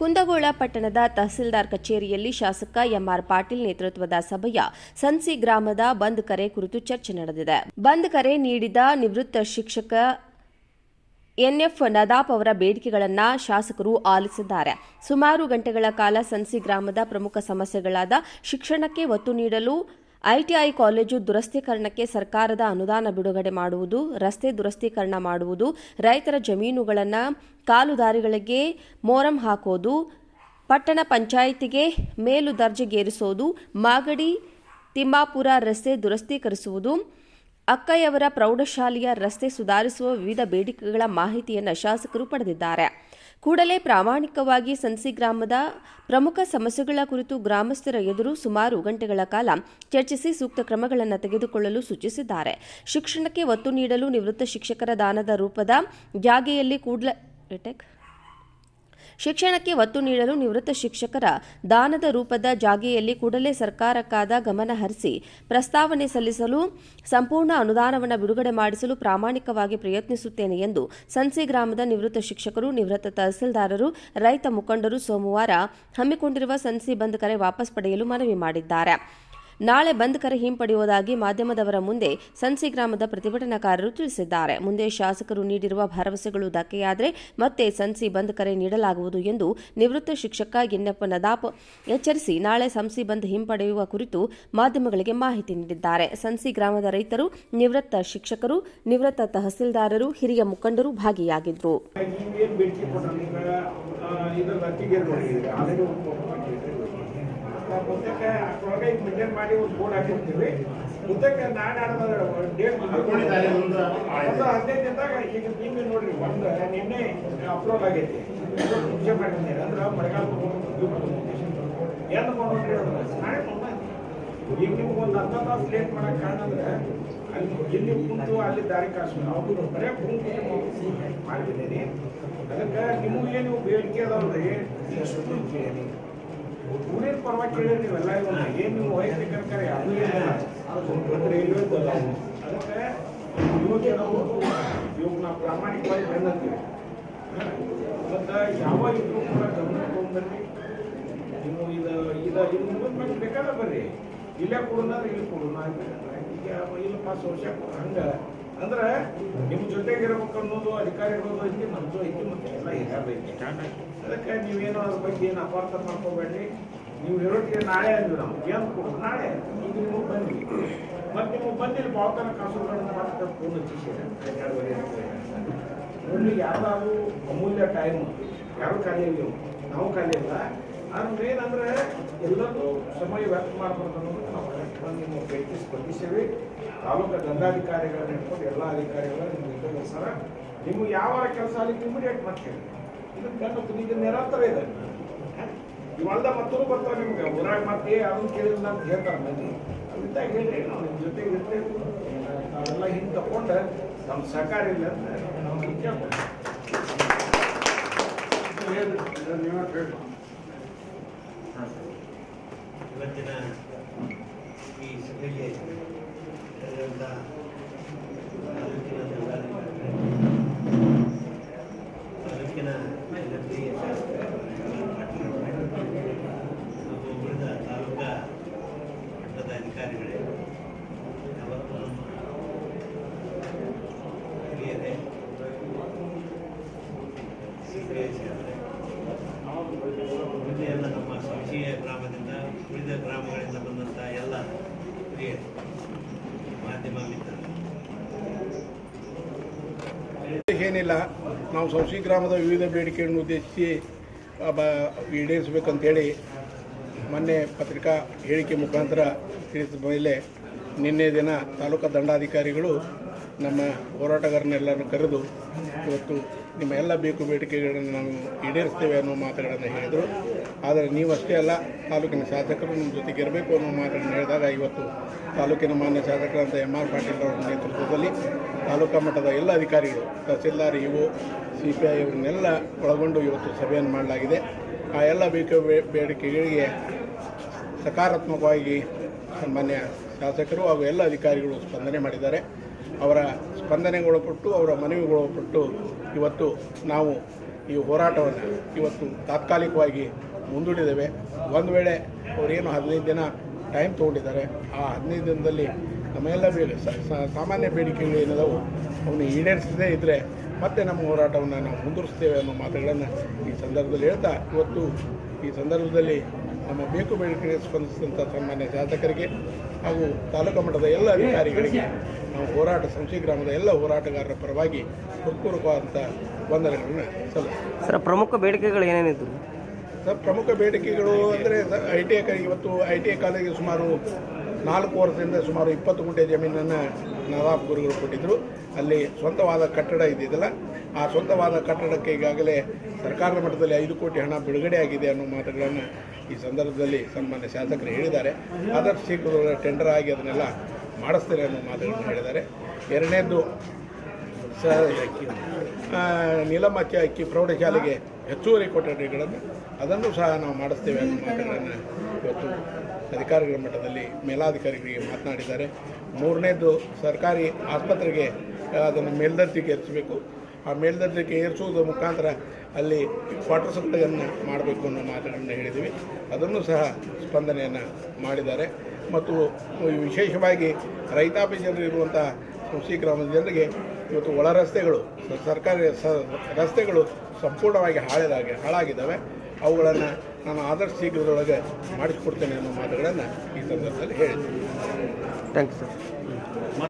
ಕುಂದಗೋಳ ಪಟ್ಟಣದ ತಹಸೀಲ್ದಾರ್ ಕಚೇರಿಯಲ್ಲಿ ಶಾಸಕ ಎಂಆರ್ ಪಾಟೀಲ್ ನೇತೃತ್ವದ ಸಭೆಯ ಸನ್ಸಿ ಗ್ರಾಮದ ಬಂದ್ ಕರೆ ಕುರಿತು ಚರ್ಚೆ ನಡೆದಿದೆ. ಬಂದ್ ಕರೆ ನೀಡಿದ ನಿವೃತ್ತ ಶಿಕ್ಷಕ ಎನ್ಎಫ್ ನದಾಪ್ ಅವರ ಬೇಡಿಕೆಗಳನ್ನು ಶಾಸಕರು ಆಲಿಸಿದ್ದಾರೆ. ಸುಮಾರು ಗಂಟೆಗಳ ಕಾಲ ಸನ್ಸಿ ಗ್ರಾಮದ ಪ್ರಮುಖ ಸಮಸ್ಯೆಗಳಾದ ಶಿಕ್ಷಣಕ್ಕೆ ಒತ್ತು ನೀಡಲು ಐಟಿಐ ಕಾಲೇಜು ದುರಸ್ತೀಕರಣಕ್ಕೆ ಸರ್ಕಾರದ ಅನುದಾನ ಬಿಡುಗಡೆ ಮಾಡುವುದು, ರಸ್ತೆ ದುರಸ್ತೀಕರಣ ಮಾಡುವುದು, ರೈತರ ಜಮೀನುಗಳನ್ನು ಕಾಲುದಾರಿಗಳಿಗೆ ಮೋರಂ ಹಾಕೋದು, ಪಟ್ಟಣ ಪಂಚಾಯಿತಿಗೆ ಮೇಲು ದರ್ಜೆಗೇರಿಸೋದು, ಮಾಗಡಿ, ತಿಮ್ಮಾಪುರ ರಸ್ತೆ ದುರಸ್ತೀಕರಿಸುವುದು, ಅಕ್ಕಯ್ಯವರ ಪ್ರೌಢಶಾಲೆಯ ರಸ್ತೆ ಸುಧಾರಿಸುವ ವಿವಿಧ ಬೇಡಿಕೆಗಳ ಮಾಹಿತಿಯನ್ನು ಶಾಸಕರು ಪಡೆದಿದ್ದಾರೆ. ಕೂಡಲೇ ಪ್ರಾಮಾಣಿಕವಾಗಿ ಸಂಸಿ ಗ್ರಾಮದ ಪ್ರಮುಖ ಸಮಸ್ಯೆಗಳ ಕುರಿತು ಗ್ರಾಮಸ್ಥರ ಎದುರು ಸುಮಾರು ಗಂಟೆಗಳ ಕಾಲ ಚರ್ಚಿಸಿ ಸೂಕ್ತ ಕ್ರಮಗಳನ್ನು ತೆಗೆದುಕೊಳ್ಳಲು ಸೂಚಿಸಿದ್ದಾರೆ. ಶಿಕ್ಷಣಕ್ಕೆ ಒತ್ತು ನೀಡಲು ನಿವೃತ್ತ ಶಿಕ್ಷಕರ ದಾನದ ರೂಪದ ಜಾಗೆಯಲ್ಲಿ ಕೂಡಲೇ ಶಿಕ್ಷಣಕ್ಕೆ ಒತ್ತು ನೀಡಲು ನಿವೃತ್ತ ಶಿಕ್ಷಕರ ದಾನದ ರೂಪದ ಜಾಗೆಯಲ್ಲಿ ಕೂಡಲೇ ಸರ್ಕಾರಕ್ಕಾದ ಗಮನ ಹರಿಸಿ ಪ್ರಸ್ತಾವನೆ ಸಲ್ಲಿಸಲು ಸಂಪೂರ್ಣ ಅನುದಾನವನ್ನು ಬಿಡುಗಡೆ ಮಾಡಿಸಲು ಪ್ರಾಮಾಣಿಕವಾಗಿ ಪ್ರಯತ್ನಿಸುತ್ತೇನೆ ಎಂದು ಸಂಸಿ ಗ್ರಾಮದ ನಿವೃತ್ತ ಶಿಕ್ಷಕರು, ನಿವೃತ್ತ ತಹಸೀಲ್ದಾರರು, ರೈತ ಮುಖಂಡರು ಸೋಮವಾರ ಹಮ್ಮಿಕೊಂಡಿರುವ ಸಂಸಿ ಬಂದ್ ಕರೆ ವಾಪಸ್ ಪಡೆಯಲು ಮನವಿ ಮಾಡಿದ್ದಾರೆ. ನಾಳೆ ಬಂದ್ ಕರೆ ಹಿಂಪಡೆಯುವುದಾಗಿ ಮಾಧ್ಯಮದವರ ಮುಂದೆ ಸಂಸಿ ಗ್ರಾಮದ ಪ್ರತಿಭಟನಾಕಾರರು ತಿಳಿಸಿದ್ದಾರೆ. ಮುಂದೆ ಶಾಸಕರು ನೀಡಿರುವ ಭರವಸೆಗಳು ಧಕ್ಕೆಯಾದರೆ ಮತ್ತೆ ಸಂಸಿ ಬಂದ್ ಕರೆ ನೀಡಲಾಗುವುದು ಎಂದು ನಿವೃತ್ತ ಶಿಕ್ಷಕ ಎನ್ನಪ್ಪ ನದಾಪ್ ಎಚ್ಚರಿಸಿ ನಾಳೆ ಸಂಸಿ ಬಂದ್ ಹಿಂಪಡೆಯುವ ಕುರಿತು ಮಾಧ್ಯಮಗಳಿಗೆ ಮಾಹಿತಿ ನೀಡಿದ್ದಾರೆ. ಸಂಸಿ ಗ್ರಾಮದ ರೈತರು, ನಿವೃತ್ತ ಶಿಕ್ಷಕರು, ನಿವೃತ್ತ ತಹಸೀಲ್ದಾರರು, ಹಿರಿಯ ಮುಖಂಡರು ಭಾಗಿಯಾಗಿದ್ದರು ಮುಂದಕ್ಕೆ ಅಷ್ಟೊಳಗೆ ಈಗ ಮೇಂಟೈನ್ ಮಾಡಿ ಒಂದು ಬೋರ್ಡ್ ಹಾಕಿರ್ತೀವಿ. ಮುಂದಕ್ಕೆ ನಾಳೆ ಆಡೋದ ಡೇಟ್ ಒಂದು ಹದಿನೈದು ದಿನದಾಗ ಈಗ ನಿನ್ನೆ ನೋಡ್ರಿ ಒಂದು ನಿನ್ನೆ ಅಪ್ಲೋಡ್ ಆಗೈತಿ. ಮುಂಚೆ ಮಾಡಿದ್ದೀನಿ ಅಂದ್ರೆ ಮಳೆಗಾಲ ಏನು ಮಾಡ್ರಿ ನಾಳೆ ತೊಗೊಂಬಂದಿ. ಈಗ ನಿಮ್ಗೆ ಒಂದು ಅರ್ಧ ತಾಸು ಲೇಟ್ ಮಾಡಕ್ಕೆ ಕಾರಣ ಅಂದ್ರೆ ಅಲ್ಲಿ ಇಲ್ಲಿ ಕುಂತು ಅಲ್ಲಿ ದಾರಿ ಕಾಸು ನಾವು ಬರೇ ಕುಂತು ಮಾಡಿದ್ದೀನಿ. ಅದಕ್ಕೆ ನಿಮಗೆ ನೀವು ಬೇಡಿಕೆ ಅದಾವ್ರಿ ಎಷ್ಟು ಕೇಳಿ ಕೇಳಿರಿ ನೀವೆಲ್ಲ ಏನು ನೀವು ವೈಯಕ್ತಿಕ ಕರೆ ಯಾರು ಏನಿಲ್ಲ. ಅದಕ್ಕೆ ಇವಾಗ ನಾವು ಇವಾಗ ಪ್ರಾಮಾಣಿಕವಾಗಿ ಬೆನ್ನತ್ತೀವಿ ಮತ್ತು ಯಾವ ಇದ್ರು ಕೂಡ ಗಮನ ತಗೊಂಡ್ಬರ್ರಿ ನೀವು ಇದು ಇದು ಇದು ಮುಗಿದ ಮೇಲೆ ಬೇಕಾದ್ರೆ ಬರ್ರಿ. ಇಲ್ಲೇ ಕೊಡೋದಾದ್ರೆ ಇಲ್ಲಿ ಕೊಡೋಣ ಈಗ ಇಲ್ಲ ಪಾಸ್ ವರ್ಷ ಹಂಗೆ. ಅಂದ್ರೆ ನಿಮ್ಮ ಜೊತೆಗೆ ಇರ್ಬೇಕು ಅನ್ನೋದು ಇರೋದು ಐತಿ ನಮ್ಮದು ಐತಿ, ಮತ್ತೆ ಎಲ್ಲ ಹಿರಿಯರ್ದು ಐತಿ ಅದಕ್ಕೆ ನೀವೇನು ಅದ್ರ ಬಗ್ಗೆ ಏನು ಅಪಾರ್ಥ ಮಾಡ್ಕೋಬೇಡ್ರಿ ನೀವು ಹೇಳೋಟಿಗೆ ನಾಳೆ ಅಂದ್ವಿ ನಾವು. ಏನು ಕೊಡೋದು ನಾಳೆ. ಈಗ ನೀವು ಬನ್ನಿ ಮತ್ತೆ ನೀವು ಬಂದಿಲ್ಲ ಬಾಳ್ತನ ಕಾಸು ಮಾತ್ರ ಪೂರ್ಣ ಹಚ್ಚಿಸಿರಿ ಒಂದು ಯಾವ್ದಾದ್ರು ಅಮೂಲ್ಯ ಟೈಮ್ ಯಾರು ಖಾಲಿ ನಾವು ಖಾಲಿ ಆದ್ರೆ ಏನಂದ್ರೆ ಎಲ್ಲರೂ ಸಮಯ ವ್ಯರ್ಥ ಮಾಡಬಾರ್ದು ಅನ್ನೋದು ನಾವು ನಿಮ್ಮ ಭೇಟಿ ಸ್ಪಂದಿಸೇವೆ ತಾಲೂಕು ದಂಡಾಧಿಕಾರಿಗಳನ್ನ ಇಟ್ಕೊಂಡು ಎಲ್ಲ ಅಧಿಕಾರಿಗಳ ನಿಮ್ಮ ಸರ ನಿಮ್ಗೆ ಯಾವ ಕೆಲಸ ಅಲ್ಲಿ ಇಮಿಡಿಯೇಟ್ ಮಾಡ್ತೀವಿ ಇದು ಬೆನ್ನು ನಿಮಗೆ ನಿರಂತರ ಇದೆ. ಇವಾಳ್ದ ಮತ್ತೂ ಬರ್ತಾವೆ ನಿಮ್ಗೆ. ಊರಾಗ ಮತ್ತೆ ಅದನ್ನ ಕೇಳಿಲ್ಲ ಅಂತ ಹೇಳ್ತಾರೆ ಮಂದಿ ಅಂತ ಹೇಳಿ ನಾವು ನಿಮ್ಮ ಜೊತೆಗೆ ಇರ್ತೇವೆ. ನಾವೆಲ್ಲ ಹಿಂಗೆ ತಗೊಂಡು ನಮ್ಮ ಸಹಕಾರ ಇಲ್ಲ ಅಂತ ನಾವು ಕೇಳ್ಬೋದು ಇವತ್ತಿನ ಈ ಸಭೆಗೆ ತಾಲೂಕಿನ ಜನಪ್ರಿಯ ಶಾಸಕ ಪಾಟೀಲ್ ಹಾಗೂ ಉಳಿದ ತಾಲೂಕಾ ಮಟ್ಟದ ಅಧಿಕಾರಿಗಳೇ ಯಾವತ್ತೂ ನಮ್ಮ ಹಿರಿಯರೇ ಐ ನಮ್ಮ ಗ್ರಾಮದಿಂದ ಗ್ರಾಮಗಳಿಂದ ಬಂದಂಥ ಎಲ್ಲ ಮಾಧ್ಯಮ ಏನಿಲ್ಲ, ನಾವು ಸೌಸಿ ಗ್ರಾಮದ ವಿವಿಧ ಬೇಡಿಕೆಯನ್ನು ಉದ್ದೇಶಿಸಿ ಈಡೇರಿಸಬೇಕಂತೇಳಿ ಮೊನ್ನೆ ಪತ್ರಿಕಾ ಹೇಳಿಕೆ ಮುಖಾಂತರ ತಿಳಿಸಿದ ಮೇಲೆ ನಿನ್ನೆ ದಿನ ತಾಲೂಕಾ ದಂಡಾಧಿಕಾರಿಗಳು ನಮ್ಮ ಹೋರಾಟಗಾರನೆಲ್ಲರನ್ನು ಕರೆದು ಇವತ್ತು ನಿಮ್ಮ ಎಲ್ಲ ಬೇಕು ಬೇಡಿಕೆಗಳನ್ನು ನಾವು ಈಡೇರಿಸ್ತೇವೆ ಅನ್ನೋ ಮಾತುಗಳನ್ನು ಹೇಳಿದರು. ಆದರೆ ನೀವು ಅಷ್ಟೇ ಅಲ್ಲ, ತಾಲೂಕಿನ ಶಾಸಕರು ನಮ್ಮ ಜೊತೆಗೆ ಇರಬೇಕು ಅನ್ನೋ ಮಾತುಗಳನ್ನು ಹೇಳಿದಾಗ ಇವತ್ತು ತಾಲೂಕಿನ ಮಾನ್ಯ ಶಾಸಕರಂತ ಎಂ ಆರ್ ಪಾಟೀಲ್ ಅವರ ನೇತೃತ್ವದಲ್ಲಿ ತಾಲೂಕಾ ಮಟ್ಟದ ಎಲ್ಲ ಅಧಿಕಾರಿಗಳು, ತಹಸೀಲ್ದಾರ್ ಇವು ಸಿ ಪಿ ಐ ಅವರನ್ನೆಲ್ಲ ಒಳಗೊಂಡು ಇವತ್ತು ಸಭೆಯನ್ನು ಮಾಡಲಾಗಿದೆ. ಆ ಎಲ್ಲ ಬೇಕು ಬೇಡಿಕೆಗಳಿಗೆ ಸಕಾರಾತ್ಮಕವಾಗಿ ಸನ್ಮಾನ್ಯ ಶಾಸಕರು ಹಾಗೂ ಎಲ್ಲ ಅಧಿಕಾರಿಗಳು ಸ್ಪಂದನೆ ಮಾಡಿದ್ದಾರೆ. ಅವರ ಸ್ಪಂದನೆಗೊಳಪಟ್ಟು, ಅವರ ಮನವಿಗೊಳಪಟ್ಟು ಇವತ್ತು ನಾವು ಈ ಹೋರಾಟವನ್ನು ಇವತ್ತು ತಾತ್ಕಾಲಿಕವಾಗಿ ಮುಂದೂಡಿದ್ದೇವೆ. ಒಂದು ವೇಳೆ ಅವರೇನು ಹದಿನೈದು ದಿನ ಟೈಮ್ ತೊಗೊಂಡಿದ್ದಾರೆ, ಆ ಹದಿನೈದು ದಿನದಲ್ಲಿ ನಮ್ಮೆಲ್ಲ ಬೇಡ ಸಾಮಾನ್ಯ ಬೇಡಿಕೆಗಳು ಏನಿದಾವು, ಅವನು ಈಡೇರಿಸದೇ ಇದ್ದರೆ ಮತ್ತೆ ನಮ್ಮ ಹೋರಾಟವನ್ನು ನಾವು ಮುಂದುವರಿಸ್ತೇವೆ ಅನ್ನೋ ಮಾತುಗಳನ್ನು ಈ ಸಂದರ್ಭದಲ್ಲಿ ಹೇಳ್ತಾ, ಇವತ್ತು ಈ ಸಂದರ್ಭದಲ್ಲಿ ನಮ್ಮ ಬೇಕು ಬೇಡಿಕೆಗೆ ಸ್ಪಂದಿಸಿದಂಥ ಸಾಮಾನ್ಯ ಶಾಸಕರಿಗೆ ಹಾಗೂ ತಾಲೂಕು ಮಟ್ಟದ ಎಲ್ಲ ಅಧಿಕಾರಿಗಳಿಗೆ ನಾವು ಹೋರಾಟ ಸಂಶಿ ಗ್ರಾಮದ ಎಲ್ಲ ಹೋರಾಟಗಾರರ ಪರವಾಗಿ ಹೃತ್ಪೂರ್ವಕವಾದಂಥ ವಂದನೆಗಳನ್ನು ಸಲ್ಲಿಸ್ತೀವಿ. ಸರ್ ಪ್ರಮುಖ ಬೇಡಿಕೆಗಳು ಏನೇನಿದ್ರು ಸರ್ ಪ್ರಮುಖ ಬೇಡಿಕೆಗಳು ಅಂದರೆ ಐ ಟಿ ಐ ಇವತ್ತು ಐ ಟಿ ಐ ಕಾಲೇಜಿಗೆ ಸುಮಾರು ನಾಲ್ಕು ವರ್ಷದಿಂದ ಸುಮಾರು ಇಪ್ಪತ್ತು ಗುಂಟೆ ಜಮೀನನ್ನು ನವಾಬ್ ಗುರುಗಳು ಕೊಟ್ಟಿದ್ದರು ಅಲ್ಲಿ ಸ್ವಂತವಾದ ಕಟ್ಟಡ ಇದ್ದಿದ್ದಲ್ಲ ಆ ಸ್ವಂತವಾದ ಕಟ್ಟಡಕ್ಕೆ ಈಗಾಗಲೇ ಸರ್ಕಾರದ ಮಟ್ಟದಲ್ಲಿ ಐದು ಕೋಟಿ ಹಣ ಬಿಡುಗಡೆ ಆಗಿದೆ ಅನ್ನೋ ಮಾತುಗಳನ್ನು ಈ ಸಂದರ್ಭದಲ್ಲಿ ಸನ್ಮಾನ್ಯ ಶಾಸಕರು ಹೇಳಿದ್ದಾರೆ. ಅದರ ಶೀಘ್ರ ಟೆಂಡರ್ ಆಗಿ ಅದನ್ನೆಲ್ಲ ಮಾಡಿಸ್ತೇನೆ ಅನ್ನೋ ಮಾತುಗಳನ್ನು ಹೇಳಿದ್ದಾರೆ. ಎರಡನೇದು ಸ ಅಕ್ಕಿ. ನೀಲಮಚ್ಚ ಅಕ್ಕಿ ಪ್ರೌಢಶಾಲೆಗೆ ಹೆಚ್ಚುವರಿ ಕೊಠಡಿಗಳನ್ನು ಅದನ್ನು ಸಹ ನಾವು ಮಾಡಿಸ್ತೇವೆ ಅನ್ನೋ ಮಾತುಗಳನ್ನು ಇವತ್ತು ಅಧಿಕಾರಿಗಳ ಮಟ್ಟದಲ್ಲಿ ಮೇಲಾಧಿಕಾರಿಗಳಿಗೆ ಮಾತನಾಡಿದ್ದಾರೆ. ಮೂರನೇದು ಸರ್ಕಾರಿ ಆಸ್ಪತ್ರೆಗೆ ಅದನ್ನು ಮೇಲ್ದರ್ಜೆಗೆ ಏರಿಸಬೇಕು. ಆ ಮೇಲ್ದರ್ಜೆಗೆ ಏರಿಸುವುದರ ಮುಖಾಂತರ ಅಲ್ಲಿ ಕ್ವಾರ್ಟರ್ಸ್ಗಳನ್ನು ಮಾಡಬೇಕು ಅನ್ನೋ ಮಾತುಗಳನ್ನು ಹೇಳಿದ್ದೀವಿ. ಅದನ್ನು ಸಹ ಸ್ಪಂದನೆಯನ್ನು ಮಾಡಿದ್ದಾರೆ. ಮತ್ತು ವಿಶೇಷವಾಗಿ ರೈತಾಪಿ ಜನರಿರುವಂಥ ಕೃಷಿ ಗ್ರಾಮದ ಜನರಿಗೆ ಇವತ್ತು ಒಳ ರಸ್ತೆಗಳು ಸರ್ಕಾರಿ ರಸ್ತೆಗಳು ಸಂಪೂರ್ಣವಾಗಿ ಹಾಳಾಗಿ ಹಾಳಾಗಿದ್ದಾವೆ. ಅವುಗಳನ್ನು ನಾನು ಆದಷ್ಟು ಶೀಘ್ರದೊಳಗೆ ಮಾಡಿಸ್ಕೊಡ್ತೇನೆ ಅನ್ನೋ ಮಾತುಗಳನ್ನು ಈ ಸಂದರ್ಭದಲ್ಲಿ ಹೇಳಿದ್ದೀನಿ ಥ್ಯಾಂಕ್ ಯು ಸರ್